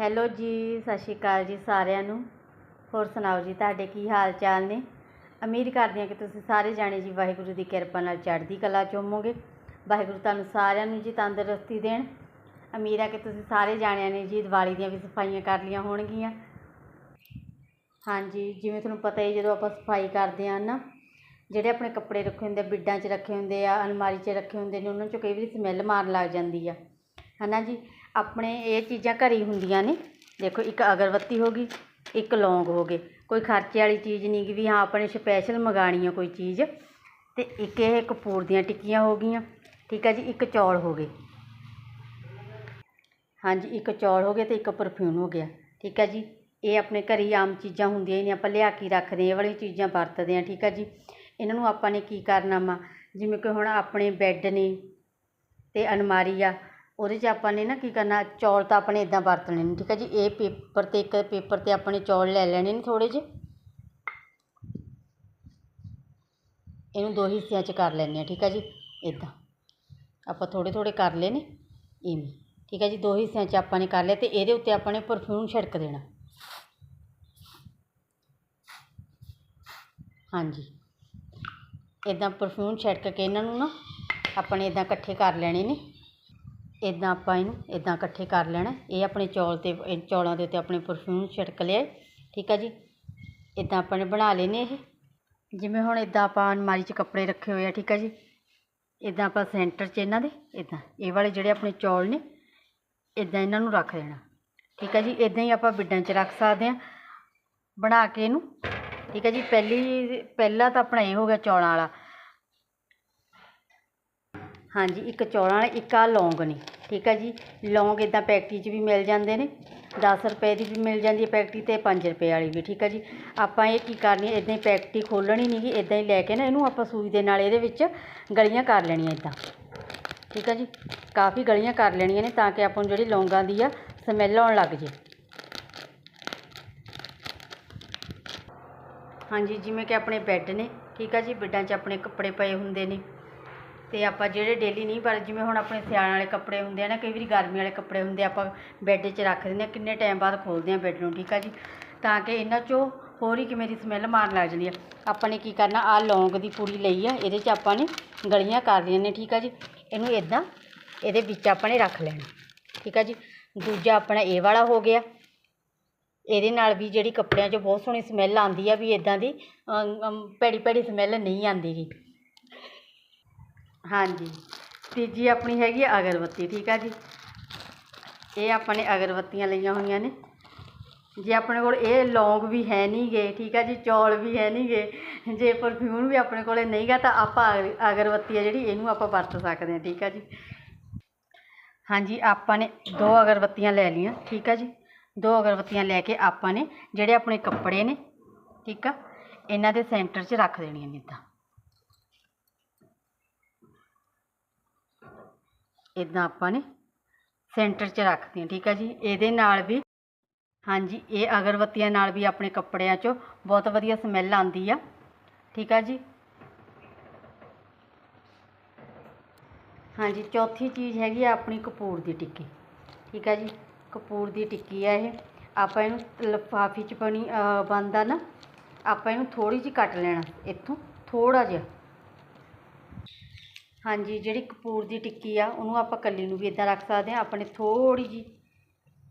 Hello ਜੀ, ਸਤਿ ਸ਼੍ਰੀ ਅਕਾਲ ਜੀ ਸਾਰਿਆਂ ਨੂੰ। ਹੋਰ ਸੁਣਾਓ ਜੀ, ਤੁਹਾਡੇ ਕੀ ਹਾਲ ਚਾਲ ਨੇ? ਉਮੀਦ ਕਰਦੇ ਹਾਂ ਕਿ ਤੁਸੀਂ ਸਾਰੇ ਜਾਣੇ ਜੀ ਵਾਹਿਗੁਰੂ ਦੀ ਕਿਰਪਾ ਨਾਲ ਚੜ੍ਹਦੀ ਕਲਾ 'ਚ ਵਾਹਿਗੁਰੂ ਤੁਹਾਨੂੰ ਸਾਰਿਆਂ ਨੂੰ ਜੀ ਤੰਦਰੁਸਤੀ ਦੇਣ। ਉਮੀਦ ਹੈ ਕਿ ਤੁਸੀਂ ਸਾਰੇ ਜਾਣਿਆਂ ਨੇ ਜੀ ਦੀਵਾਲੀ ਦੀਆਂ ਵੀ ਸਫਾਈਆਂ ਕਰ ਲਈਆਂ ਹੋਣਗੀਆਂ। ਹਾਂਜੀ, ਜਿਵੇਂ ਤੁਹਾਨੂੰ ਪਤਾ ਹੀ ਜਦੋਂ ਆਪਾਂ ਸਫ਼ਾਈ ਕਰਦੇ ਹਾਂ ਨਾ, ਜਿਹੜੇ ਆਪਣੇ ਕੱਪੜੇ ਰੱਖੇ ਹੁੰਦੇ ਆ, ਬਿੱਡਾਂ 'ਚ ਰੱਖੇ ਹੁੰਦੇ ਆ, ਅਲਮਾਰੀ 'ਚ ਰੱਖੇ ਹੁੰਦੇ ਨੇ, ਉਹਨਾਂ 'ਚੋਂ ਕਈ ਵਾਰੀ ਸਮੈਲ ਮਾਰਨ ਲੱਗ ਜਾਂਦੀ ਆ। ਹਨਾ ਜੀ? ਆਪਣੇ ਇਹ ਚੀਜ਼ਾਂ ਘਰ ਹੀ ਹੁੰਦੀਆਂ ਨੇ। ਦੇਖੋ, ਇੱਕ ਅਗਰਬੱਤੀ ਹੋ ਗਈ, ਇੱਕ ਲੌਂਗ ਹੋ ਗਏ। ਕੋਈ ਖਰਚੇ ਵਾਲੀ ਚੀਜ਼ ਨਹੀਂ ਕਿ ਵੀ ਹਾਂ, ਆਪਣੇ ਸਪੈਸ਼ਲ ਮੰਗਾਣੀ ਆ ਕੋਈ ਚੀਜ਼। ਅਤੇ ਇੱਕ ਇਹ ਕਪੂਰ ਦੀਆਂ ਟਿੱਕੀਆਂ ਹੋ ਗਈਆਂ। ਠੀਕ ਆ ਜੀ, ਇੱਕ ਚੌਲ ਹੋ ਗਏ। ਹਾਂਜੀ, ਇੱਕ ਚੌਲ ਹੋ ਗਏ ਅਤੇ ਇੱਕ ਪਰਫਿਊਮ ਹੋ ਗਿਆ। ਠੀਕ ਹੈ ਜੀ, ਇਹ ਆਪਣੇ ਘਰ ਹੀ ਆਮ ਚੀਜ਼ਾਂ ਹੁੰਦੀਆਂ ਹੀ ਨੇ। ਆਪਾਂ ਲਿਆ ਕੇ ਰੱਖਦੇ ਹਾਂ, ਇਹ ਵਾਲੀਆਂ ਚੀਜ਼ਾਂ ਵਰਤਦੇ ਹਾਂ। ਠੀਕ ਆ ਜੀ, ਇਹਨਾਂ ਨੂੰ ਆਪਾਂ ਨੇ ਕੀ ਕਰਨਾ ਵਾ? ਜਿਵੇਂ ਕਿ ਹੁਣ ਆਪਣੇ ਬੈੱਡ ਨੇ ਅਤੇ ਅਲਮਾਰੀ ਆ ਉਹਦੇ 'ਚ ਆਪਾਂ ਨੇ ਨਾ ਕੀ ਕਰਨਾ, ਚੌਲ ਤਾਂ ਆਪਣੇ ਇੱਦਾਂ ਵਰਤਣੇ ਨੇ, ਠੀਕ ਹੈ ਜੀ? ਇਹ ਪੇਪਰ ਤੇ ਇੱਕ ਪੇਪਰ ਤੇ ਆਪਣੇ ਚੌਲ ਲੈ ਲੈਣੇ ਨੇ ਥੋੜ੍ਹੇ ਜਿਹੇ। ਇਹਨੂੰ ਦੋ ਹਿੱਸਿਆਂ 'ਚ ਕਰ ਲੈਂਦੇ ਆ ਠੀਕ ਹੈ ਜੀ? ਇੱਦਾਂ ਆਪਾਂ ਥੋੜ੍ਹੇ ਥੋੜ੍ਹੇ ਕਰ ਲਏ ਨੇ, ਇਵੇਂ। ਠੀਕ ਹੈ ਜੀ? ਦੋ ਹਿੱਸਿਆਂ 'ਚ ਆਪਾਂ ਨੇ ਕਰ ਲਿਆ ਅਤੇ ਇਹਦੇ ਉੱਤੇ ਆਪਾਂ ਨੇ ਪਰਫਿਊਮ ਛਿੜਕ ਦੇਣਾ। ਹਾਂਜੀ। ਇਦਾਂ ਪਰਫਿਊਮ ਛਿੜਕ ਕੇ ਇਹਨਾਂ ਨੂੰ ਨਾ ਆਪਣੇ ਨੇ ਇਦਾਂ ਇਕੱਠੇ ਕਰ ਲੈਣੇ ਨੇ। ਇੱਦਾਂ ਆਪਾਂ ਇਹਨੂੰ ਇੱਦਾਂ ਇਕੱਠੇ ਕਰ ਲੈਣਾ। ਇਹ ਆਪਣੇ ਚੌਲ ਤੇ ਇਹ ਚੌਲਾਂ ਦੇ ਉੱਤੇ ਆਪਣੇ ਪਰਫਿਊਮ ਛਿੜਕ ਲਿਆ। ਠੀਕ ਆ ਜੀ? ਇੱਦਾਂ ਆਪਾਂ ਨੇ ਬਣਾ ਲਏ ਨੇ ਇਹ। ਜਿਵੇਂ ਹੁਣ ਇੱਦਾਂ ਆਪਾਂ ਅਲਮਾਰੀ 'ਚ ਕੱਪੜੇ ਰੱਖੇ ਹੋਏ ਆ, ਠੀਕ ਆ ਜੀ? ਇੱਦਾਂ ਆਪਾਂ ਸੈਂਟਰ 'ਚ ਇਹਨਾਂ ਦੇ ਇੱਦਾਂ ਇਹ ਵਾਲੇ ਜਿਹੜੇ ਆਪਣੇ ਚੌਲ ਨੇ ਇੱਦਾਂ ਇਹਨਾਂ ਨੂੰ ਰੱਖ ਦੇਣਾ ਠੀਕ ਆ ਜੀ? ਇੱਦਾਂ ਹੀ ਆਪਾਂ ਬਿੱਡਾਂ 'ਚ ਰੱਖ ਸਕਦੇ ਆ। ਬਣਾ ਕੇ ਇਹਨੂੰ। ਠੀਕ ਹੈ ਜੀ? ਪਹਿਲੀ, ਪਹਿਲਾ ਤਾਂ ਆਪਣਾ ਇਹ ਹੋ ਗਿਆ ਚੌਲਾਂ ਵਾਲਾ। ਹਾਂਜੀ, ਇੱਕ ਚੌਲਾਂ ਵਾਲੇ, ਇੱਕ ਆ ਲੌਂਗ ਨੇ, ਠੀਕ ਆ ਜੀ? ਲੌਂਗ ਇੱਦਾਂ ਪੈਕਟੀ 'ਚ ਵੀ ਮਿਲ ਜਾਂਦੇ ਨੇ 10 ਰੁਪਏ ਦੀ ਵੀ ਮਿਲ ਜਾਂਦੀ ਹੈ ਪੈਕਟੀ ਅਤੇ 5 ਰੁਪਏ ਵਾਲੀ ਵੀ, ਠੀਕ ਆ ਜੀ? ਆਪਾਂ ਇਹ ਕੀ ਕਰਨੀ ਇੱਦਾਂ ਹੀ ਪੈਕਟੀ ਖੋਲ੍ਹਣੀ ਨਹੀਂ ਗੀ ਇੱਦਾਂ ਹੀ ਲੈ ਕੇ ਨਾ ਇਹਨੂੰ ਆਪਾਂ ਸੂਈ ਦੇ ਨਾਲ ਇਹਦੇ ਵਿੱਚ ਗਲੀਆਂ ਕਰ ਲੈਣੀਆਂ ਇੱਦਾਂ ਠੀਕ ਆ ਜੀ? ਕਾਫੀ ਗਲੀਆਂ ਕਰ ਲੈਣੀਆਂ ਨੇ ਤਾਂ ਕਿ ਆਪਾਂ ਨੂੰ ਜਿਹੜੀ ਲੌਂਗਾਂ ਦੀ ਆ ਸਮੈਲ ਆਉਣ ਲੱਗ ਜੇ। ਹਾਂਜੀ, ਜਿਵੇਂ ਕਿ ਆਪਣੇ ਬੈੱਡ ਨੇ, ਠੀਕ ਆ ਜੀ? ਬੈੱਡਾਂ 'ਚ ਆਪਣੇ ਕੱਪੜੇ ਪਏ ਹੁੰਦੇ ਨੇ। ਅਤੇ ਆਪਾਂ ਜਿਹੜੇ ਡੇਲੀ ਨਹੀਂ ਪਰ ਜਿਵੇਂ ਹੁਣ ਆਪਣੇ ਸਿਆਣ ਵਾਲੇ ਕੱਪੜੇ ਹੁੰਦੇ ਆ ਨਾ, ਕਈ ਵਾਰੀ ਗਰਮੀ ਵਾਲੇ ਕੱਪੜੇ ਹੁੰਦੇ ਆਪਾਂ ਬੈੱਡ 'ਚ ਰੱਖ ਦਿੰਦੇ ਹਾਂ, ਕਿੰਨੇ ਟਾਈਮ ਬਾਅਦ ਖੋਲ੍ਹਦੇ ਹਾਂ ਬੈੱਡ ਨੂੰ ਠੀਕ ਆ ਜੀ? ਤਾਂ ਕਿ ਇਹਨਾਂ 'ਚੋਂ ਹੋਰ ਹੀ ਕਿਵੇਂ ਦੀ ਸਮੈਲ ਮਾਰਨ ਲੱਗ ਜਾਂਦੀ ਆ। ਆਪਾਂ ਨੇ ਕੀ ਕਰਨਾ, ਆਹ ਲੌਂਗ ਦੀ ਪੂਰੀ ਲਈ ਆ, ਇਹਦੇ 'ਚ ਆਪਾਂ ਨੇ ਗਲੀਆਂ ਕਰ ਲਈਆਂ ਨੇ, ਠੀਕ ਆ ਜੀ? ਇਹਨੂੰ ਇੱਦਾਂ ਇਹਦੇ ਵਿੱਚ ਆਪਾਂ ਨੇ ਰੱਖ ਲੈਣਾ, ਠੀਕ ਆ ਜੀ? ਦੂਜਾ ਆਪਣਾ ਇਹ ਵਾਲਾ ਹੋ ਗਿਆ। ਇਹਦੇ ਨਾਲ ਵੀ ਜਿਹੜੀ ਕੱਪੜਿਆਂ 'ਚ ਬਹੁਤ ਸੋਹਣੀ ਸਮੈਲ ਆਉਂਦੀ ਆ, ਵੀ ਇਦਾਂ ਦੀ ਭੈੜੀ ਭੈੜੀ ਸਮੈਲ ਨਹੀਂ ਆਉਂਦੀ ਗੀ। ਹਾਂਜੀ। ਤੀਜੀ ਆਪਣੀ ਹੈਗੀ ਆ ਅਗਰਬੱਤੀ, ਠੀਕ ਆ ਜੀ। ਇਹ ਆਪਾਂ ਨੇ ਅਗਰਬੱਤੀਆਂ ਲਈਆਂ ਹੋਈਆਂ ਨੇ। ਜੇ ਆਪਣੇ ਕੋਲ ਇਹ ਲੌਂਗ ਵੀ ਹੈ ਨਹੀਂ ਗੇ, ਠੀਕ ਆ ਜੀ, ਚੌਲ ਵੀ ਹੈ ਨਹੀਂ ਗੇ, ਜੇ ਪਰਫਿਊਮ ਵੀ ਆਪਣੇ ਕੋਲੇ ਨਹੀਂ ਗਾ ਤਾਂ ਆਪਾਂ ਅਗਰ- ਅਗਰਬੱਤੀ ਆ ਜਿਹੜੀ, ਇਹਨੂੰ ਆਪਾਂ ਵਰਤ ਸਕਦੇ ਹਾਂ, ਠੀਕ ਆ ਜੀ। ਹਾਂਜੀ, ਆਪਾਂ ਨੇ ਦੋ ਅਗਰਬੱਤੀਆਂ ਲੈ ਲਈਆਂ, ਠੀਕ ਆ ਜੀ। ਦੋ ਅਗਰਬੱਤੀਆਂ ਲੈ ਕੇ ਆਪਾਂ ਨੇ ਜਿਹੜੇ ਆਪਣੇ ਕੱਪੜੇ ਨੇ, ਠੀਕ ਆ, ਇਹਨਾਂ ਦੇ ਸੈਂਟਰ 'ਚ ਰੱਖ ਦੇਣੀਆਂ ਨੇ ਇੱਦਾਂ। ਇਦਾਂ ਆਪਾਂ ਨੇ ਸੈਂਟਰ 'ਚ ਰੱਖਦੀਆਂ ਠੀਕ ਆ ਜੀ? ਇਹਦੇ ਨਾਲ ਵੀ ਹਾਂਜੀ ਇਹ ਅਗਰਬੱਤੀਆਂ ਨਾਲ ਵੀ ਆਪਣੇ ਕੱਪੜਿਆਂ 'ਚੋਂ ਬਹੁਤ ਵਧੀਆ ਸਮੈਲ ਆਉਂਦੀ ਆ ਠੀਕ ਆ ਜੀ? ਹਾਂਜੀ ਚੌਥੀ ਚੀਜ਼ ਹੈਗੀ ਆ ਆਪਣੀ ਕਪੂਰ ਦੀ ਟਿੱਕੀ ਠੀਕ ਆ ਜੀ? ਕਪੂਰ ਦੀ ਟਿੱਕੀ ਆ ਇਹ। ਆਪਾਂ ਇਹਨੂੰ ਲਿਫਾਫੇ 'ਚ ਬਣੀ ਅ, ਨਾ ਆਪਾਂ ਇਹਨੂੰ ਥੋੜੀ ਜਿਹੀ ਕੱਟ ਲੈਣਾ ਇੱਥੋਂ ਥੋੜਾ ਜਿਹਾ। ਹਾਂਜੀ, ਜਿਹੜੀ ਕਪੂਰ ਦੀ ਟਿੱਕੀ ਆ, ਉਹਨੂੰ ਆਪਾਂ ਕੱਲੀ ਨੂੰ ਵੀ ਇੱਦਾਂ ਰੱਖ ਸਕਦੇ ਆ ਆਪਣੇ ਥੋੜ੍ਹੀ ਜਿਹੀ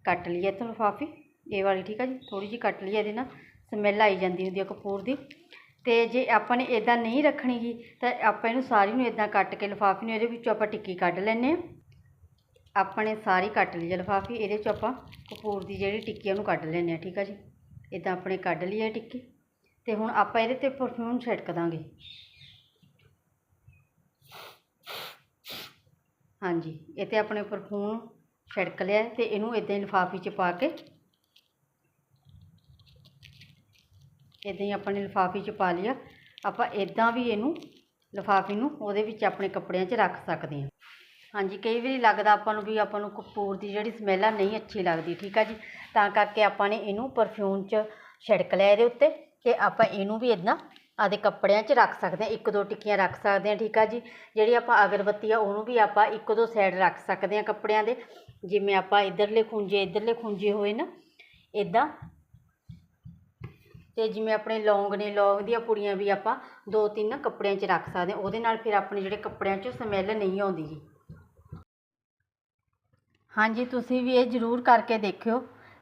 ਕੱਟ ਲਈ ਇੱਥੋਂ ਲਿਫਾਫੇ। ਇਹ ਵਾਲੀ ਠੀਕ ਆ ਜੀ, ਥੋੜ੍ਹੀ ਜਿਹੀ ਕੱਟ ਲਈ ਇਹਦੇ ਨਾਲ, ਸਮੈਲ ਆਈ ਜਾਂਦੀ ਹੁੰਦੀ ਆ ਕਪੂਰ ਦੀ। ਤੇ ਜੇ ਆਪਾਂ ਨੇ ਇਦਾਂ ਨਹੀਂ ਰੱਖਣੀ ਜੀ ਤਾਂ ਆਪਾਂ ਇਹਨੂੰ ਸਾਰੀ ਨੂੰ ਇਦਾਂ ਕੱਟ ਕੇ ਲਿਫਾਫੇ ਨੂੰ ਇਹਦੇ ਵਿੱਚੋਂ ਆਪਾਂ ਟਿੱਕੀ ਕੱਢ ਲੈਂਦੇ ਆ ਆਪਾਂ ਨੇ ਸਾਰੀ ਕੱਟ ਲਈ ਹੈ ਲਿਫਾਫੀ, ਇਹਦੇ ਚੋਂ ਆਪਾਂ ਕਪੂਰ ਦੀ ਜਿਹੜੀ ਟਿੱਕੀ ਆ, ਉਹਨੂੰ ਕੱਢ ਲੈਂਦੇ ਆ ਠੀਕ ਆ ਜੀ। ਇਦਾਂ ਆਪਣੇ ਕੱਢ ਲਈ ਹੈ ਟਿੱਕੀ। ਤੇ ਹੁਣ ਆਪਾਂ ਇਹਦੇ ਤੇ ਪਰਫਿਊਮ ਛਿੜਕ ਦਾਂਗੇ। ਹਾਂਜੀ, ਇਹ ਤੇ ਆਪਣੇ ਪਰਫਿਊਮ ਛਿੜਕ ਲਿਆ ਤੇ ਇਹਨੂੰ ਇਦਾਂ ਹੀ ਲਿਫਾਫੇ 'ਚ ਪਾ ਕੇ ਇਦਾਂ ਹੀ ਆਪਾਂ ਨੇ ਲਿਫਾਫੇ 'ਚ ਪਾ ਲਿਆ। ਆਪਾਂ ਇਦਾਂ ਵੀ ਇਹਨੂੰ, ਲਿਫਾਫੇ ਨੂੰ ਉਹਦੇ ਵਿੱਚ ਆਪਣੇ ਕੱਪੜਿਆਂ 'ਚ ਰੱਖ ਸਕਦੇ ਹਾਂ। ਹਾਂਜੀ, ਕਈ ਵਾਰੀ ਲੱਗਦਾ ਆਪਾਂ ਨੂੰ ਵੀ ਆਪਾਂ ਨੂੰ ਕਪੂਰ ਦੀ ਜਿਹੜੀ ਸਮੈਲ ਆ ਨਹੀਂ ਅੱਛੀ ਲੱਗਦੀ, ਠੀਕ ਆ ਜੀ? ਤਾਂ ਕਰਕੇ ਆਪਾਂ ਨੇ ਇਹਨੂੰ ਪਰਫਿਊਮ 'ਚ ਛਿੜਕ ਲਿਆ ਇਹਦੇ ਉੱਤੇ ਤੇ ਆਪਾਂ ਇਹਨੂੰ ਵੀ ਇਦਾਂ ਆਦੇ ਕੱਪੜਿਆਂ 'ਚ ਰੱਖ ਸਕਦੇ ਹਾਂ, ਇੱਕ ਦੋ ਟਿੱਕੀਆਂ ਰੱਖ ਸਕਦੇ ਹਾਂ, ਠੀਕ ਆ ਜੀ? ਜਿਹੜੀ ਆਪਾਂ ਅਗਰਬੱਤੀ ਆ, ਉਹਨੂੰ ਵੀ ਆਪਾਂ ਇੱਕ ਦੋ ਸਾਈਡ ਰੱਖ ਸਕਦੇ ਹਾਂ ਕੱਪੜਿਆਂ ਦੇ। ਜਿਵੇਂ ਆਪਾਂ ਇਧਰਲੇ ਖੁੰਝੇ ਇਧਰਲੇ ਖੁੰਝੇ ਹੋਏ ਨਾ ਇਦਾਂ ਤੇ ਜਿਵੇਂ ਆਪਣੇ ਲੌਂਗ ਨੇ, ਲੌਂਗ ਦੀਆਂ ਪੁੜੀਆਂ ਵੀ ਆਪਾਂ ਦੋ ਤਿੰਨ ਕੱਪੜਿਆਂ 'ਚ ਰੱਖ ਸਕਦੇ ਹਾਂ। ਉਹਦੇ ਨਾਲ ਫਿਰ ਆਪਣੇ ਜਿਹੜੇ ਕੱਪੜਿਆਂ 'ਚ ਸਮੈਲ ਨਹੀਂ ਆਉਂਦੀ ਜੀ। ਹਾਂਜੀ, ਤੁਸੀਂ ਵੀ ਇਹ ਜ਼ਰੂਰ ਕਰਕੇ ਦੇਖਿਓ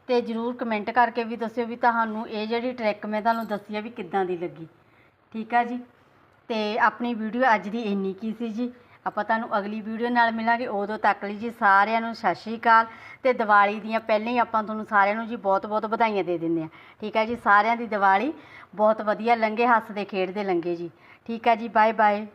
ਤੇ ਜ਼ਰੂਰ ਕਮੈਂਟ ਕਰਕੇ ਵੀ ਦੱਸਿਓ ਵੀ ਤੁਹਾਨੂੰ ਇਹ ਜਿਹੜੀ ਟ੍ਰਿਕ ਮੈਂ ਤੁਹਾਨੂੰ ਦੱਸੀ ਆ ਵੀ ਕਿੱਦਾਂ ਦੀ ਲੱਗੀ। ਠੀਕ ਆ ਜੀ? ਤੇ ਆਪਣੀ ਵੀਡੀਓ ਅੱਜ ਦੀ ਇੰਨੀ ਕੀ ਸੀ ਜੀ? ਆਪਾਂ ਤੁਹਾਨੂੰ ਅਗਲੀ ਵੀਡੀਓ ਨਾਲ ਮਿਲਾਂਗੇ। ਉਦੋਂ ਤੱਕ ਲਈ ਜੀ ਸਾਰਿਆਂ ਨੂੰ ਸਤਿ ਸ਼੍ਰੀ ਅਕਾਲ। ਤੇ ਦੀਵਾਲੀ ਦੀਆਂ ਪਹਿਲਾਂ ਹੀ ਆਪਾਂ ਤੁਹਾਨੂੰ ਸਾਰਿਆਂ ਨੂੰ ਜੀ ਬਹੁਤ ਬਹੁਤ ਵਧਾਈਆਂ ਦੇ ਦਿੰਦੇ ਆ ਠੀਕ ਹੈ ਜੀ? ਸਾਰਿਆਂ ਦੀ ਦੀਵਾਲੀ ਬਹੁਤ ਵਧੀਆ ਲੰਘੇ, ਹੱਸਦੇ, ਖੇਡਦੇ ਲੰਘੇ ਜੀ। ਠੀਕ ਹੈ ਜੀ? Bye bye